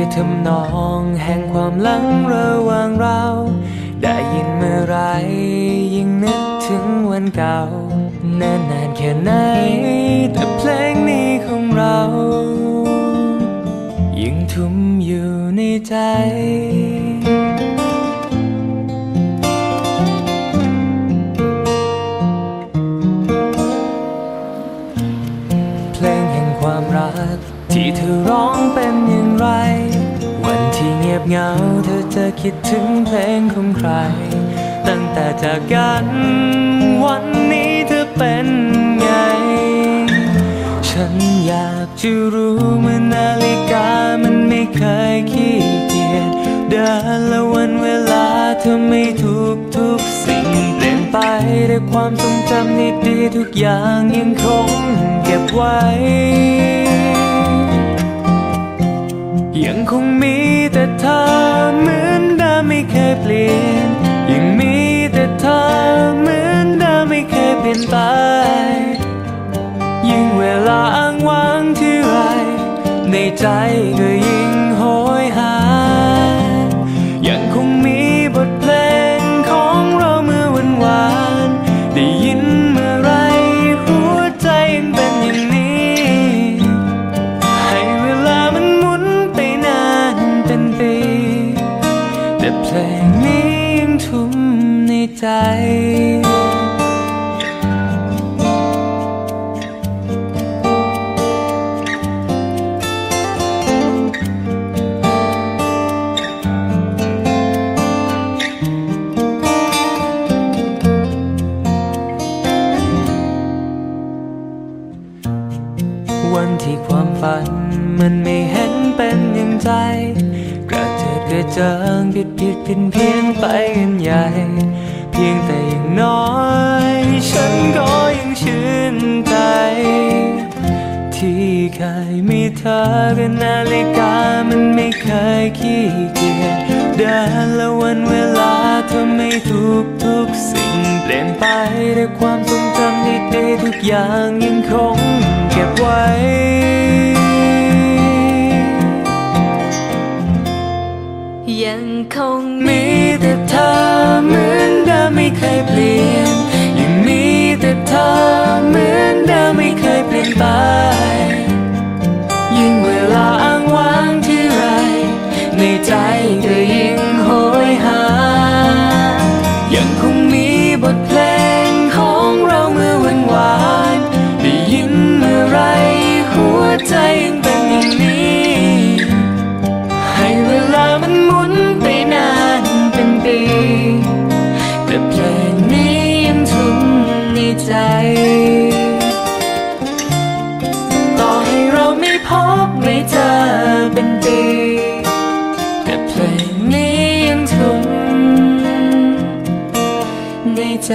คือทำนองแห่งความหลังระหว่างเรา ได้ยินเมื่อไรยิ่งนึกถึงวันเก่านานนานแค่ไหน แต่เพลงนี้ของเรายังทุ่มอยู่ในใจ เงียบเหงาเธอจะคิดถึงเพลงของใคร ตั้งแต่จากกันวันนี้เธอเป็นไง ฉันอยากจะรู้เมื่อนาฬิกามันไม่เคยขี้เกียจเดินและวันเวลาเธอไม่ทุกทุกสิ่งเปลี่ยนไปด้วยความทรงจำดีๆทุกอย่างยังคงเก็บไว้ ยังคงมี ยเปลี่ยน ยังมีแต่เธอเหมือนเดิมไม่เคยเปลี่ยนไป ยิ่งเวลาอ้างว้างที่ไรในใจก็ยิ่ง แต่เพลงนี้ยังทุ่มในใจ วันที่ความฝันมันไม่เห็นเป็นอย่างใจ กระเจิดกระเจิงผิดผิดเพี้ยนเพียนไปกันใหญ่ เพียงแต่อย่างน้อย ฉันก็ยังชื่นใจ ที่เคยมีเธอกับนาฬิกามันไม่เคยขี้เกียจเดินและวันเวลาเธอไม่ทุกทุกสิ่งเปลี่ยนไปด้วยความทรงจำดีๆทุกอย่างยังคงเก็บไว้ ยังคงมีแต่เธอเหมือนเดิมไม่เคยเปลี่ยน ยังมีแต่เธอเหมือนเดิมไม่เคยเปลี่ยนไป ยิ่งเวลาอ้างว้างที่ไร ในใจก็ยิ่ง ใจ